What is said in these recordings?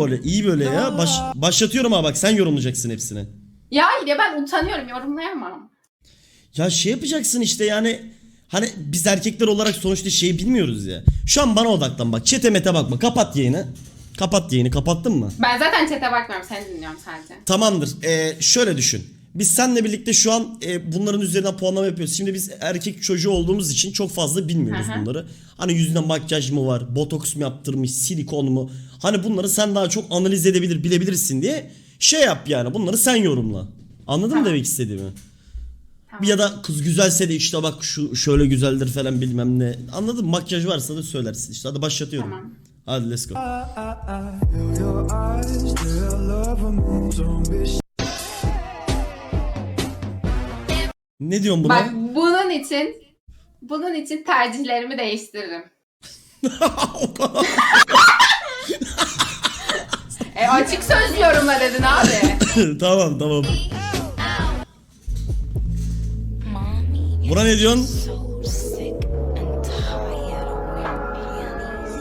böyle iyi böyle ya. Baş, başlatıyorum ha bak sen yorumlayacaksın hepsini. Ya ya ben utanıyorum yorumlayamam. Ya şey yapacaksın işte yani hani biz erkekler olarak sonuçta şeyi bilmiyoruz ya. Şu an bana odaklan bak. Çete mete bakma. Kapat yayını. Kapat yayını. Kapattın mı? Ben zaten chat'e bakmıyorum seni dinliyorum sadece. Tamamdır. Ee, şöyle düşün. Biz seninle birlikte şu an e, bunların üzerinden puanlama yapıyoruz. Şimdi biz erkek çocuğu olduğumuz için çok fazla bilmiyoruz hı. bunları. Hani yüzüne makyaj mı var, botoks mu yaptırmış, silikon mu? Hani bunları sen daha çok analiz edebilir, bilebilirsin diye şey yap yani. Bunları sen yorumla. Anladın mı Tamam. demek istediğimi? Tamam. Ya da kız güzelse de işte bak şu şöyle güzeldir falan bilmem ne. Anladın mı? Makyaj varsa da söylersin. İşte hadi başlatıyorum. Tamam. Hadi let's go. Ne diyorsun buna? Bak bunun için bunun için tercihlerimi değiştiririm. E açık söz yorumla dedin abi. tamam tamam. Buna ne diyorsun?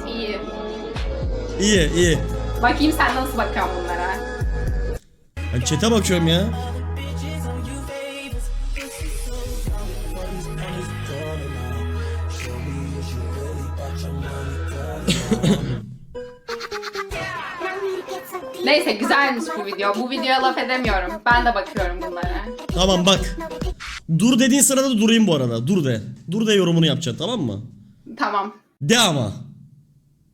İyi. İyi iyi. Bakayım sen nasıl bakıyorsun bunlara. Ben chat'e bakıyorum ya. Neyse güzelmiş bu video. Bu videoya laf edemiyorum. Ben de bakıyorum bunlara. Tamam bak. Dur dediğin sırada da durayım bu arada. Dur de. Dur de yorumunu yapacaksın tamam mı? Tamam. De ama.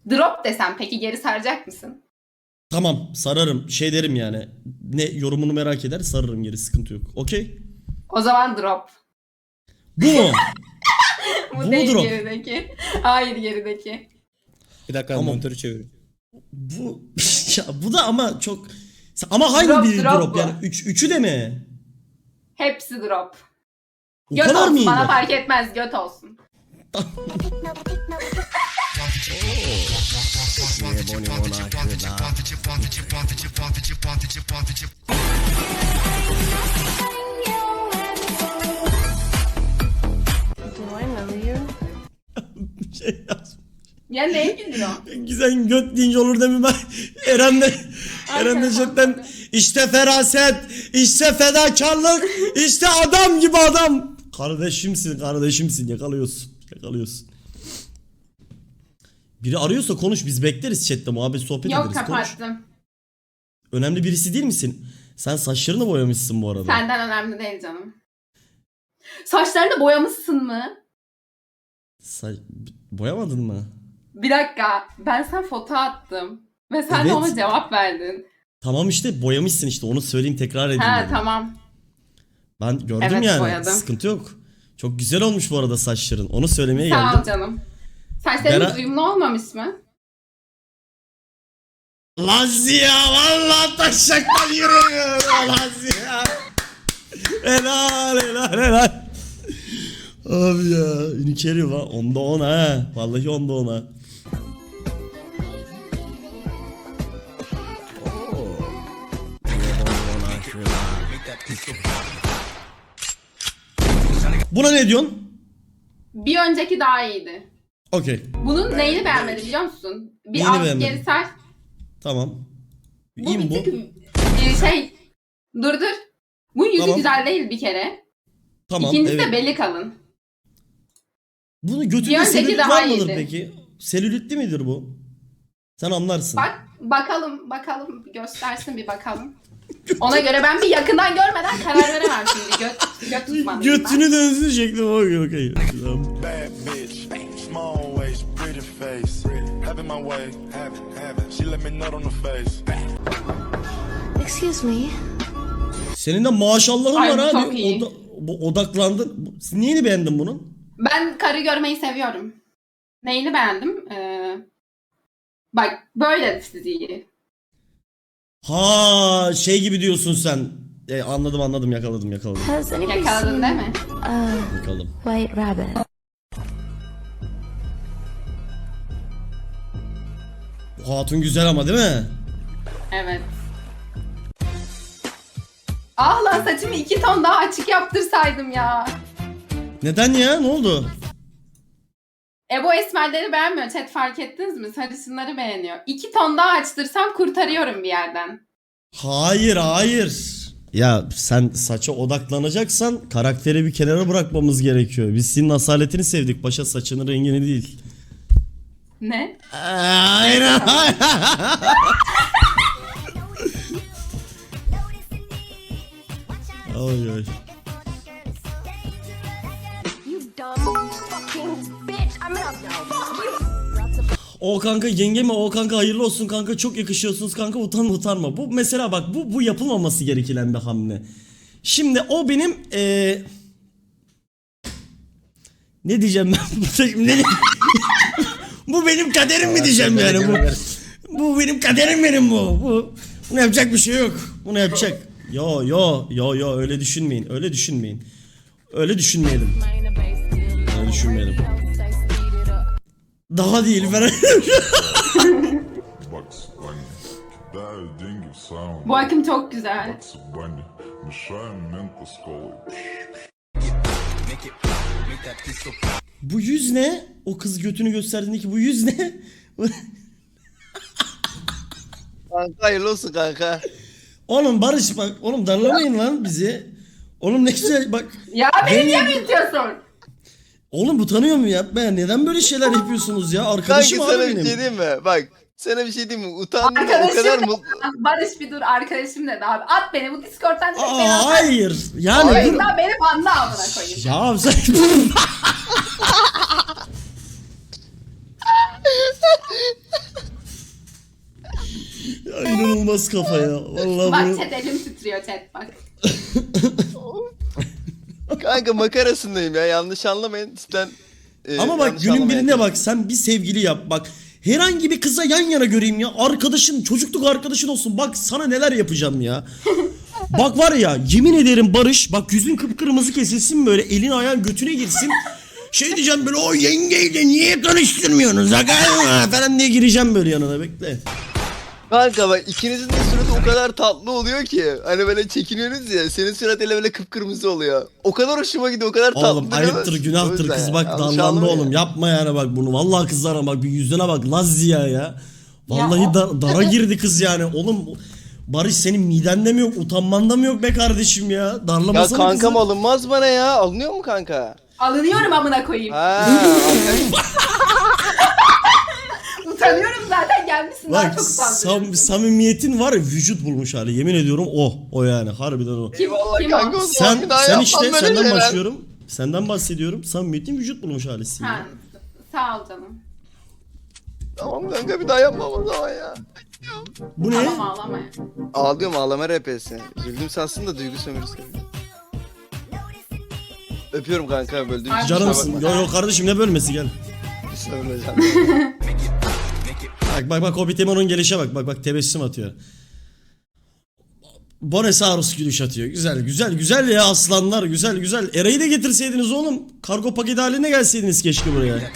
Drop desem peki geri saracak mısın? Tamam sararım. Şey derim yani. Ne yorumunu merak eder sararım geri sıkıntı yok. Okey? O zaman drop. Bu mu? Bu, Bu değil drop. gerideki. Hayır gerideki. Bir dakika Tamam. monitörü çevir. Bu ya bu da ama çok ama hangi Drop, biri drop drop, bu. yani? Üç, üçü de mi? Hepsi drop. O Göt kadar olsun bana fark etmez göt olsun. Şey yaz- Ya neye gülüyorsun? Güzel göt deyince olur değil mi ben? Eren de Eren de chatten işte feraset, işte fedakarlık, işte adam gibi adam. Kardeşimsin, kardeşimsin. Yakalıyorsun. Yakalıyorsun. Biri arıyorsa konuş biz bekleriz chatte muhabbet sohbet Yok ederiz konuş. kapattım. Önemli birisi değil misin? Sen saçlarını boyamışsın bu arada. Senden önemli değil canım. Saçlarını boyamışsın mı? Sa- boyamadın mı? Bir dakika. Ben sana foto attım. Ve sen de Evet. ona cevap verdin. Tamam işte boyamışsın işte onu söyleyeyim tekrar edeyim Ha dedim. tamam. Ben gördüm Evet, yani boyadım. sıkıntı yok. Çok güzel olmuş bu arada saçların. Onu söylemeye Sağ ol geldim. canım. Saçların Bera- uyumlu olmamış mı? Lazia vallahi taşaktan yürüyor Lazia. helal helal helal. Abi ya Ünikerim ha onda on ha. Vallahi onda on Buna ne diyorsun? Bir önceki daha iyiydi. Okey. Bunun neyini beğenmedi biliyor musun? Bir Neyini alt beğenmedin? geri sar. Tamam. Bu İyi mi bir bu? tık e, şey dur dur. Bu yüzü Tamam. güzel değil bir kere. Tamam. İkincisi evet. de belli kalın. Bunu Bir götünde önceki selülit daha var mıdır iyiydi. peki? Selülitli midir bu? Sen anlarsın. Bak bakalım bakalım göstersin bir bakalım. Ona göre ben bir yakından görmeden karar veremem şimdi. Göt, göt ben. Götünü dönsün şekli okey okey. Tamam. Bad bitch, small waist, pretty face. Having my way, having, having. She let me nut on the face. Excuse me. Senin de maşallahın Ay, var bu çok iyi. Oda- bu odaklandın. Bu- Neyini beğendin bunun? Ben karı görmeyi seviyorum. Neyini beğendim? Ee, bak böyle fiziği. Ha şey gibi diyorsun sen. E, anladım anladım yakaladım yakaladım. Has anybody Yakaladın seen değil mi? uh, Yakaladım. White Rabbit? Bu hatun güzel ama değil mi? Evet. Ah lan saçımı iki ton daha açık yaptırsaydım ya. Neden ya? Ne oldu? Ebo esmerleri beğenmiyor. Chat fark ettiniz mi? Sarışınları beğeniyor. İki ton daha açtırsam kurtarıyorum bir yerden. Hayır hayır. Ya sen saça odaklanacaksan karakteri bir kenara bırakmamız gerekiyor. Biz senin asaletini sevdik paşa saçının rengini değil. Ne? Hayır hayır. Ay ay. O kanka yenge mi? O kanka hayırlı olsun kanka çok yakışıyorsunuz kanka utanma utanma. Bu mesela bak bu bu yapılmaması gereken bir hamle. Şimdi o benim eee ne diyeceğim ben? ne, bu benim kaderim mi diyeceğim yani bu. Bu benim kaderim benim bu. Bu bunu yapacak bir şey yok. Bunu yapacak. Yo yo yo yo öyle düşünmeyin. Öyle düşünmeyin. Öyle düşünmeyelim. Öyle düşünmeyelim. Daha değil ben. Bu akım çok güzel. Bu yüz ne? O kız götünü gösterdiğindeki bu yüz ne? kanka hayırlı olsun kanka. Oğlum Barış bak oğlum darlamayın lan bizi. Oğlum ne güzel bak. Ya beni niye bitiyorsun? Oğlum utanıyor mu yapma ya? Neden böyle şeyler yapıyorsunuz ya? Kanka Arkadaşım abi sana bir benim. şey diyeyim mi? Bak sana bir şey diyeyim mi? Utandım da o Arkadaşım kadar da- mutlu. Barış bir dur arkadaşım dedi abi. At beni bu Discord'dan çek beni Aa, at. hayır. Yani Hayır. dur- Bundan benim anla amına koyayım. Ya sen... ya inanılmaz kafa ya. Vallahi Bak bunu... chat elim titriyor chat bak. Kanka makarasındayım ya yanlış anlamayın. Cidden e, Ama bak yanlış günün anlamayın. birinde bak sen bir sevgili yap bak. Herhangi bir kıza yan yana göreyim ya. Arkadaşın, çocukluk arkadaşın olsun. Bak sana neler yapacağım ya. bak var ya yemin ederim Barış bak yüzün kıpkırmızı kesilsin böyle elin ayağın götüne girsin. Şey diyeceğim böyle o yengeyle niye tanıştırmıyorsunuz aga falan diye gireceğim böyle yanına bekle. Kanka bak ikinizin de suratı o kadar tatlı oluyor ki. Hani böyle çekiniyorsunuz ya. Senin surat hele böyle kıpkırmızı oluyor. O kadar hoşuma gidiyor. O kadar tatlı. Oğlum ayıptır günahtır kız ya, bak anlamayın. oğlum yapma yani bak bunu. Vallahi kızlara bak bir yüzüne bak Laz Ziya ya. Vallahi Ya o- da- dara girdi kız yani oğlum. Barış senin midende mi yok utanmanda mı yok be kardeşim ya? Ya Darlamasana kankam kızı. alınmaz bana ya. Alınıyor mu kanka? Alınıyorum amına koyayım. Ha, Utanıyorum zaten gelmişsin daha çok sam- samimiyetin var ya vücut bulmuş hali yemin ediyorum o o yani harbiden o. Kim, Eyvallah kim kanka o? zaman Sen bir daha sen yapmam işte böyle senden şeyler. başlıyorum. Senden bahsediyorum. Samimiyetin vücut bulmuş halisin. Ha, ya. sağ ol canım. Tamam kanka bir daha yapmam o zaman ya. Bu ne? Ağlama. ya. Ağlıyorum ağlama RP'si. Güldüm sansın da duygu sömürüsü. Öpüyorum kanka böldüğüm için. Canımsın. Yo yo kardeşim ne bölmesi gel. Söyleyeceğim. Bak bak bak Hobbit Emon'un gelişe bak bak bak tebessüm atıyor. Bonesaurus gülüş atıyor. Güzel güzel güzel ya aslanlar güzel güzel. Eray'ı da getirseydiniz oğlum. Kargo paketi haline gelseydiniz keşke buraya.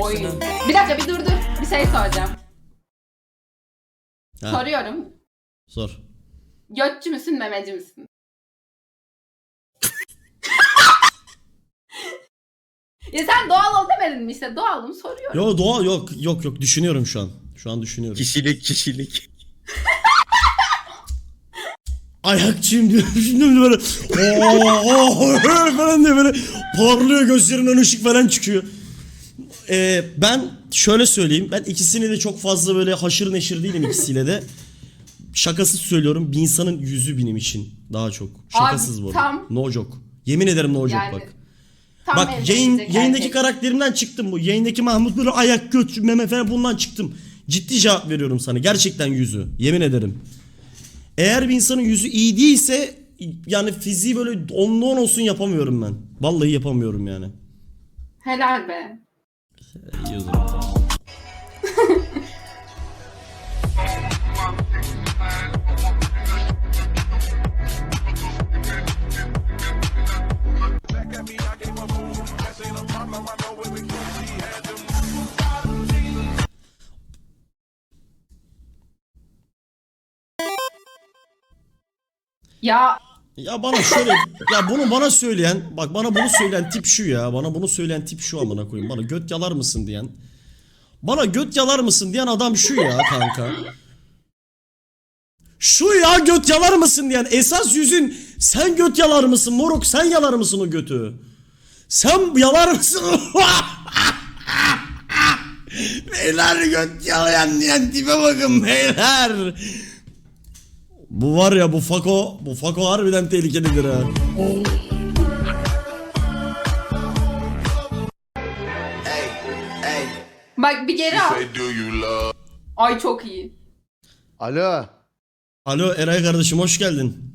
Oy. Bir dakika bir dur dur. Bir şey soracağım. Ha, Soruyorum. sor. Götçü müsün memeci misin? Ya sen doğal ol demedin mi işte doğalım soruyorum. Yo doğa yok yok yok düşünüyorum şu an. Şu an düşünüyorum. kişilik kişilik. Ayakçıyım diyor. Şimdi böyle ooo falan diye böyle parlıyor gözlerinden ışık falan çıkıyor. Ee, ben şöyle söyleyeyim. Ben ikisini de çok fazla böyle haşır neşir değilim ikisiyle de. Şakasız söylüyorum. Bir insanın yüzü benim için daha çok. Şakasız bu. arada. tam- No joke. Yemin ederim no joke Yani bak. Tam Bak yayın, erkek. yayındaki karakterimden çıktım bu. Yayındaki Mahmut böyle ayak göt meme falan bundan çıktım. Ciddi cevap veriyorum sana. Gerçekten yüzü. Yemin ederim. Eğer bir insanın yüzü iyi değilse yani fiziği böyle onlu on olsun yapamıyorum ben. Vallahi yapamıyorum yani. Helal be. İyi o zaman. Ya Ya bana şöyle ya bunu bana söyleyen bak bana bunu söyleyen tip şu ya. Bana bunu söyleyen tip şu amına koyayım. Bana göt yalar mısın diyen. Bana göt yalar mısın diyen adam şu ya kanka. Şu ya göt yalar mısın diyen esas yüzün sen göt yalar mısın moruk sen yalar mısın o götü? Sen yalar mısın? beyler göt yalayan diyen tipe bakın beyler. Bu var ya bu Fako, bu Fako harbiden tehlikelidir ha. Bak bir geri al. Ay çok iyi. Alo. Alo Eray kardeşim hoş geldin.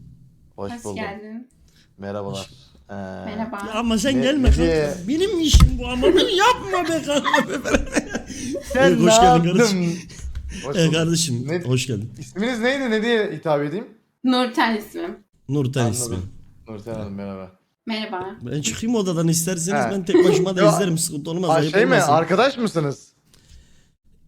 Hoş, Hoş buldum. geldin. Merhabalar. Ee, Merhaba. Ama sen Ne- gelme ne- kanka. Benim işim bu ama beni yapma be kanka. be. Sen hoş ne geldin yaptın? kardeşim. Hoş Ee, bulduk. kardeşim Ne- hoş geldin. İsminiz neydi? Ne diye hitap edeyim? Nurten ismim. Nurten ismi. Nurten Hanım merhaba. Merhaba. Ben çıkayım odadan isterseniz He. ben tek başıma da izlerim sıkıntı olmaz. Ayıp şey mi? Arkadaş mısınız?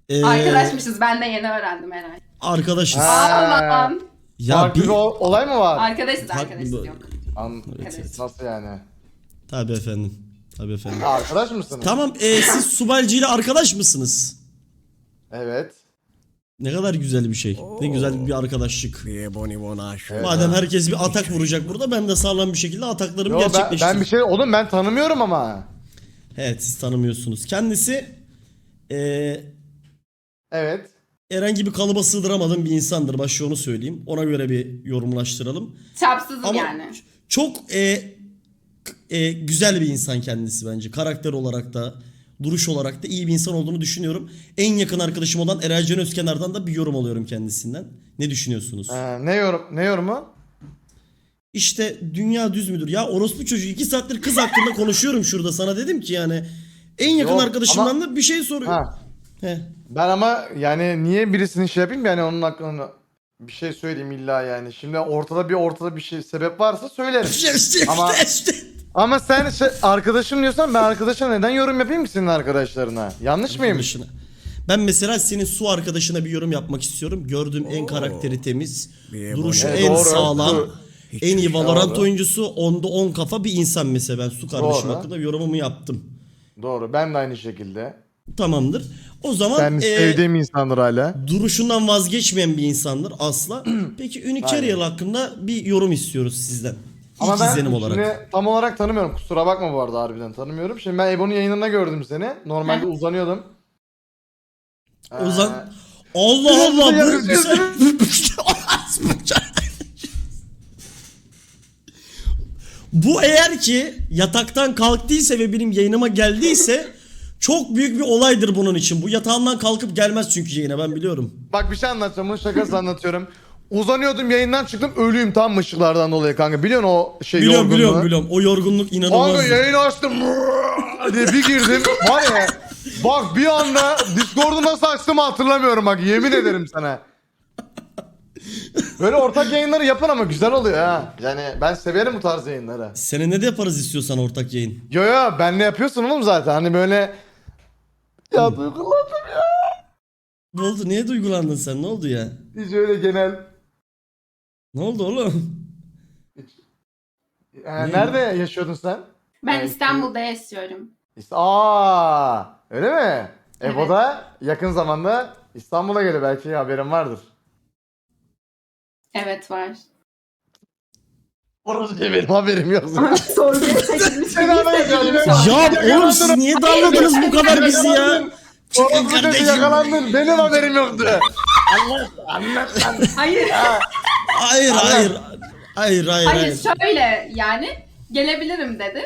Ee, Arkadaşmışız ben de yeni öğrendim herhalde. Arkadaşız. Ha. Aman. Ya Farklı bir... bir ol- olay mı var? Arkadaşız arkadaşız yok. An Evet. Nasıl yani? Tabii efendim. Tabii efendim. Arkadaş mısınız? Tamam e, siz Subalcı ile arkadaş mısınız? Evet. Ne kadar güzel bir şey. Ne güzel bir arkadaşlık. Madem herkes bir atak vuracak burada ben de sağlam bir şekilde ataklarımı Yo, ben, gerçekleştireyim. ben bir şey oğlum ben tanımıyorum ama. Evet siz tanımıyorsunuz. Kendisi eee Evet. herhangi bir kalıba sığdıramadığım bir insandır. Başta onu söyleyeyim. Ona göre bir yorumlaştıralım. Çapsızım Ama yani. çok k- eee, güzel bir insan kendisi bence. Karakter olarak da, duruş olarak da iyi bir insan olduğunu düşünüyorum. En yakın arkadaşım olan Eray Can Özkenar'dan da bir yorum alıyorum kendisinden. Ne düşünüyorsunuz? Ee, ne yorum ne yorumu? İşte dünya düz müdür? Ya orospu çocuğu iki saattir kız hakkında konuşuyorum şurada sana dedim ki yani. En yakın Yok, arkadaşımdan ama- da bir şey soruyor. Ha. He. Ben ama yani niye birisinin şey yapayım yani onun hakkında bir şey söyleyeyim illa yani. Şimdi ortada bir ortada bir şey sebep varsa söylerim. Ama-. Ama sen şey, arkadaşım diyorsan ben arkadaşına neden yorum yapayım ki senin arkadaşlarına? Yanlış mıyım? Arkadaşına. Ben mesela senin su arkadaşına bir yorum yapmak istiyorum. Gördüğüm en karakteri temiz, duruşu Evet, en doğru. sağlam, en iyi Valorant Doğru. oyuncusu, onda 10 kafa bir insan mesela. Ben su kardeşim Doğru. hakkında yorumumu yaptım. Doğru ben de aynı şekilde. Tamamdır. O zaman Ben e, sevdiğim insandır hala. duruşundan vazgeçmeyen bir insandır asla. Peki Unicareal hakkında bir yorum istiyoruz sizden. Ama ben izlenim olarak. tam olarak tanımıyorum. Kusura bakma bu arada harbiden tanımıyorum. Şimdi ben Ebo'nun yayınında gördüm seni. Normalde uzanıyordum. Ee, Ozan Allah Allah bu. Bu eğer ki yataktan kalktıysa ve benim yayınıma geldiyse çok büyük bir olaydır bunun için. Bu yatağından kalkıp gelmez çünkü yayına ben biliyorum. Bak bir şey anlatacağım. Bunun şakası anlatıyorum. Uzanıyordum yayından çıktım ölüyüm tam ışıklardan dolayı kanka. Biliyorsun o şey Biliyorum yorgunluğu. biliyorum biliyorum. O yorgunluk inanılmaz. Kanka yayını açtım diye bir girdim. Var ya bak bir anda Discord'u nasıl açtığımı hatırlamıyorum bak yemin ederim sana. Böyle ortak yayınları yapın ama güzel oluyor ha. Yani ben severim bu tarz yayınları. Seninle de yaparız istiyorsan ortak yayın. Yo yo benle yapıyorsun oğlum zaten hani böyle ya duygulandım ya. Ne oldu? Niye duygulandın sen? Ne oldu ya? Hiç öyle genel. Ne oldu oğlum? Ee, nerede yaşıyordun sen? Ben Ben- İstanbul'da yaşıyorum. İşte, aa öyle mi? Evet. Ebo da yakın zamanda İstanbul'a geliyor belki haberin vardır. Evet var. Orası diye benim haberim yok. Sorguya çekilmiş. Sen haber ediyorsun. Ya oğlum siz niye darladınız bu kadar bizi ya? Çıkın Orası dedi kardeşim. yakalandın. Benim haberim yoktu. Hayır. Hayır hayır. Hayır hayır Hayır hayır. şöyle yani gelebilirim dedi.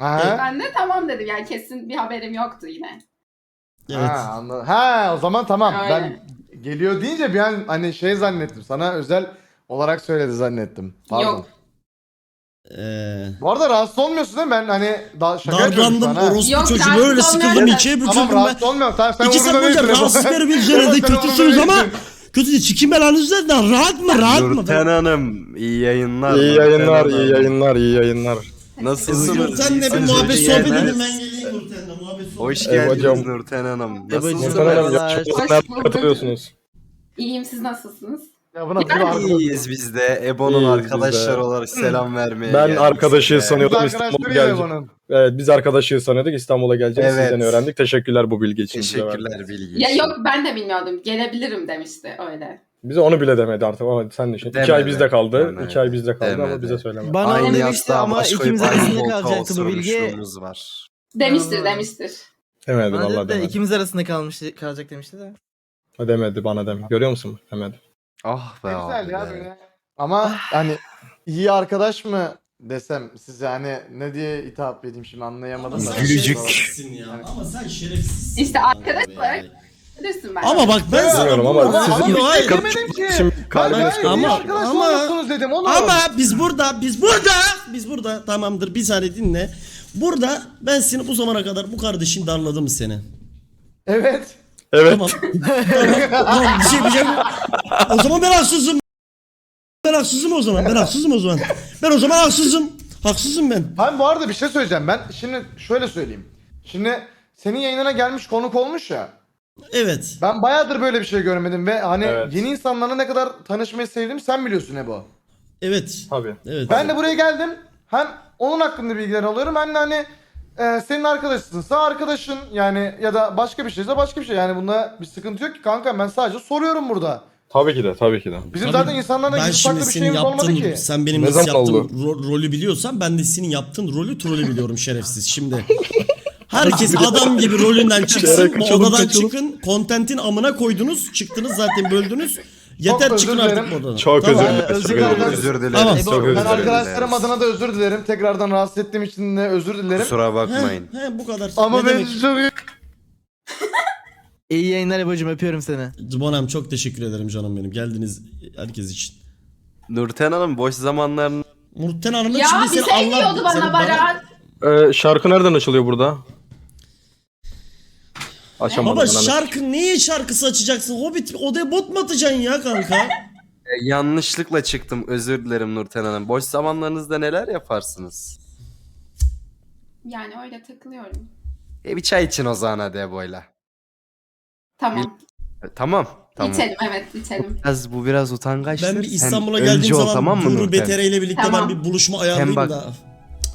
Ha? Ben de tamam dedim yani kesin bir haberim yoktu yine. Evet. Ha, anladım. Ha o zaman tamam. Öyle. Ben geliyor deyince bir an hani şey zannettim. Sana özel olarak söyledi zannettim. Pardon. Yok. Ee, Bu arada rahatsız olmuyorsun değil mi? Ben hani daha şaka yapıyorum an ha. orospu Yok, çocuğu rahatsız böyle sıkıldım olmuyorum. ikiye Tamam büküldüm ben. rahatsız olmuyorum. Tamam sen İki umurunda boyunca değilsin. rahatsız bir kere de kötüsünüz ama değilsin. Kötü değil. Çikim belanızı da rahat mı rahat mı? Nurten Hanım iyi yayınlar. İyi Nurten yayınlar, Hanım. iyi yayınlar, iyi yayınlar. Nasılsınız? Nurten'le bir İyisiniz, muhabbet iyi sohbet yayınlar. edin ben geleyim Nurten'le muhabbet sohbet Hoş Ey geldiniz hocam. Nurten Hanım. Ey hocam. Nasılsınız? Nurten Hanım Merhabalar. yakışıklı Hoş bulduk. katılıyorsunuz? İyiyim siz nasılsınız? Ya buna bir. İyiyiz biz de. Ebo'nun İyiyiz biz de. olarak selam vermeye Ben geldik arkadaşı size. sanıyordum Biz İstanbul'a gelecek. bunun. Evet biz arkadaşı sanıyorduk İstanbul'a geleceğiz. Evet. Sizden öğrendik. Teşekkürler bu bilgi için. bize verdiğiniz. Teşekkürler bilgi Ya için. yok ben de bilmiyordum. Gelebilirim demişti öyle. Bize onu bile demedi artık ama sen düşün. İki Demedi. ay bizde kaldı. Demedi. İki ay bizde kaldı ama Demedi. bize söylemedi. Bana Aynı onu demişti yastığa ama baş ikimiz aynı arasında koltuğa kalacaktı bu bilgi. oturmuşluğumuz var. Demiştir demiştir. Demedi Bana vallahi dedi de demedi. ikimiz arasında kalmıştı, kalacak demişti de. O demedi bana demedi. Görüyor musun? Demedi. Ah be Ne abi. güzel ya be. böyle. Ama hani iyi arkadaş mı desem size hani ne diye hitap edeyim şimdi anlayamadım da. Gülücük. şerefsizsin ya. Ama sen şerefsizsin. İşte ya. arkadaş olarak Bilirsin ben. Ama bak ben sana Bilmiyorum ama burada- sizin Ama hayır. demedim ki. Şimdi Ben kalbiniz gayet iyi Ama- arkadaş ama- dedim oğlum. Ama biz burada, biz burada, biz burada tamamdır bir saniye dinle. Burada ben seni bu zamana kadar bu kardeşin darladı mı seni? Evet. Evet. Tamam. tamam. Bir şey şey. O zaman ben haksızım. Ben haksızım o zaman. Ben haksızım o zaman. Ben o zaman haksızım. Haksızım ben. Ben bu arada bir şey söyleyeceğim. Ben şimdi şöyle söyleyeyim. Şimdi senin yayınına gelmiş konuk olmuş ya. Evet. Ben bayağıdır böyle bir şey görmedim ve hani Evet. yeni insanlarla ne kadar tanışmayı sevdiğimi sen biliyorsun Ebo. Evet. Tabii. Evet. Ben de buraya geldim. Hem onun hakkında bilgiler alıyorum hem de hani e, senin arkadaşısınsa arkadaşın yani ya da başka bir şeyse başka bir şey. Yani bunda bir sıkıntı yok ki kanka ben sadece soruyorum burada. Tabii ki de. Tabii ki de. Bizim Tabii, zaten insanlarla ben şimdi farklı bir senin şeyimiz olmadı yaptığın, ki. sen benim Ne nasıl zaman yaptığım oldu? ro- rolü biliyorsan ben de senin yaptığın rolü trolü biliyorum şerefsiz. Şimdi herkes adam gibi rolünden çıksın, Şeref, bu kaçalım, odadan kaçalım. çıkın, kontentin amına koydunuz, çıktınız zaten böldünüz. Yeter özür çıkın dilerim. artık bu odadan. Çok Tamam. özür dilerim. özür Çok dilerim. özür dilerim. Özür dilerim. Tamam. Çok özür Ben dilerim. arkadaşlarım adına da özür dilerim. Tekrardan rahatsız ettiğim için de özür dilerim. Kusura He, bakmayın. he, bu kadar. Ama ne ben demek? çok İyi yayınlar Ebo'cum öpüyorum seni. Bonem çok teşekkür ederim canım benim. Geldiniz herkes için. Nurten Hanım boş zamanlarını Nurten Hanım'ın Ya şimdi bir seni şey Allah... diyordu seni bana Baran. Ee, şarkı nereden açılıyor burada? Açamadım. Baba hani. şarkı niye şarkısı açacaksın? Hobbit odaya bot mu atacaksın ya kanka? E, yanlışlıkla çıktım. Özür dilerim Nurten Hanım. Boş zamanlarınızda neler yaparsınız? Yani öyle takılıyorum. E bir çay için o zaman hadi Ebo'yla. Tamam. E, tamam. Tamam. İçelim evet içelim. Biraz, bu biraz utangaçtır. Ben bir Sen İstanbul'a önce geldiğim ol, zaman tamam mı Nurten? BTR ile birlikte Tamam. ben bir buluşma ayarlayayım bak- da.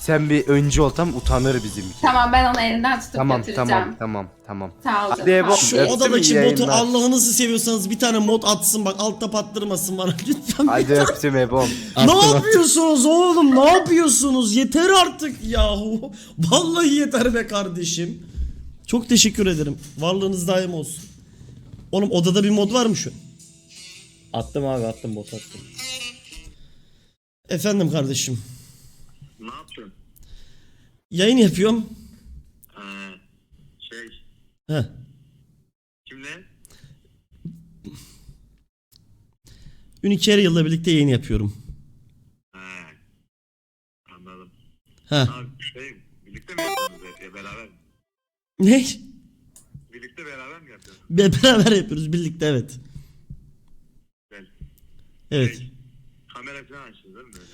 Sen bir önce ol tam utanır bizimki. Tamam ben onu elinden tutup Tamam götüreceğim. tamam tamam tamam. Sağ ol Hadi canım. Ebo. ol. Şu Öptüm, odadaki iyi botu yayınlar. Allah'ınızı seviyorsanız bir tane mod atsın bak altta pattırmasın bana lütfen. Hadi öptüm Ebom. ne yapıyorsunuz oğlum ne yapıyorsunuz yeter artık yahu. Vallahi yeter be kardeşim. Çok teşekkür ederim. Varlığınız daim olsun. Oğlum odada bir mod var mı şu? Attım abi attım bot attım. Efendim kardeşim. Ne yapıyorsun? Yayın yapıyorum. şey, Heh. kimle? Uniker yılla birlikte yayın yapıyorum. He, anladım. Heh. Abi şey, birlikte mi yapıyorsunuz ya beraber? mi? Ne? Birlikte beraber mi yapıyorsunuz? Be- Beraber yapıyoruz birlikte evet. Güzel. Evet. Kamera falan açtınız değil mi böyle?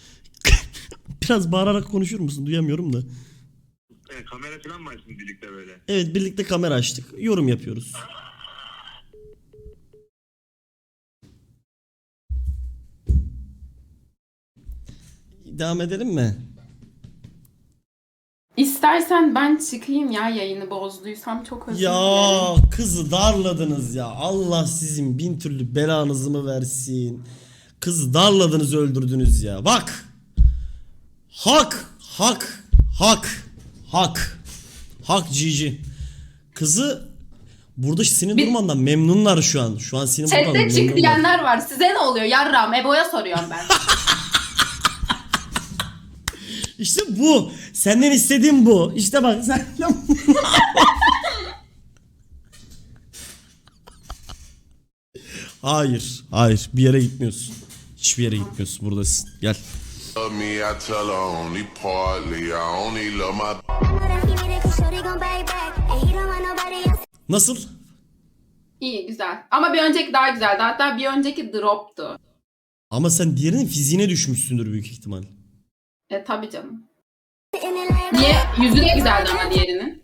Biraz bağırarak konuşur musun? Duyamıyorum da. E, kamera falan mı açtınız birlikte böyle? Evet birlikte kamera açtık. Yorum yapıyoruz. Devam edelim mi? İstersen ben çıkayım ya yayını bozduysam çok özür Ya dilerim. kızı darladınız ya. Allah sizin bin türlü belanızı mı versin? Kızı darladınız öldürdünüz ya. Bak. Hak. Hak. Hak. Hak. Hak Cici. Kızı burada senin Bir- durmandan memnunlar şu an. Şu an senin buradan Chatte çık memnunlar. diyenler var. Size ne oluyor? Yarram Ebo'ya soruyorum ben. İşte bu. Senden istediğim bu. İşte bak senden Hayır. Hayır. Bir yere gitmiyorsun. Hiçbir yere gitmiyorsun. Buradasın. Gel. Love me, I tell her only partly. I only love my Nasıl? İyi güzel. Ama bir önceki daha güzeldi. Hatta bir önceki droptu. Ama sen diğerinin fiziğine düşmüşsündür büyük ihtimal. E tabi canım. Niye? Yüzü de güzeldi ama diğerinin.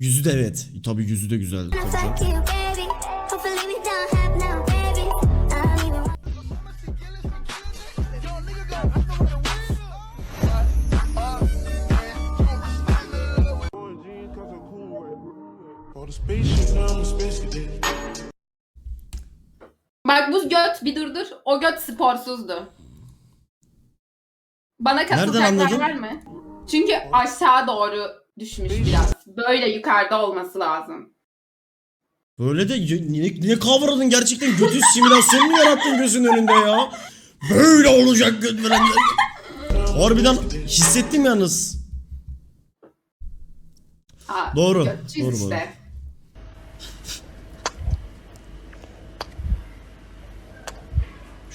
Yüzü de evet. Tabii yüzü de güzeldi. Tabii canım. Bak bu göt bir durdur. O göt sporsuzdu. Bana katılacaklar var mı? Çünkü aşağı doğru düşmüş biraz. Böyle yukarıda olması lazım. Böyle de niye, niye kavradın gerçekten götü simülasyonu mu yarattın gözünün önünde ya? Böyle olacak göt falan. Harbiden hissettim yalnız. Ha, Doğru, doğru, işte.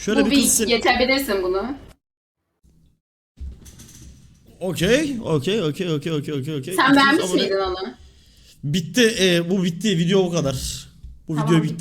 Şöyle Bu bir kız geçebilirsin bunu. Okey, okey, okey, okey, okey, okey, okey. Sen abone- miydin onu? Bitti, e, bu bitti. Video bu kadar. Bu Tamam, video bitti.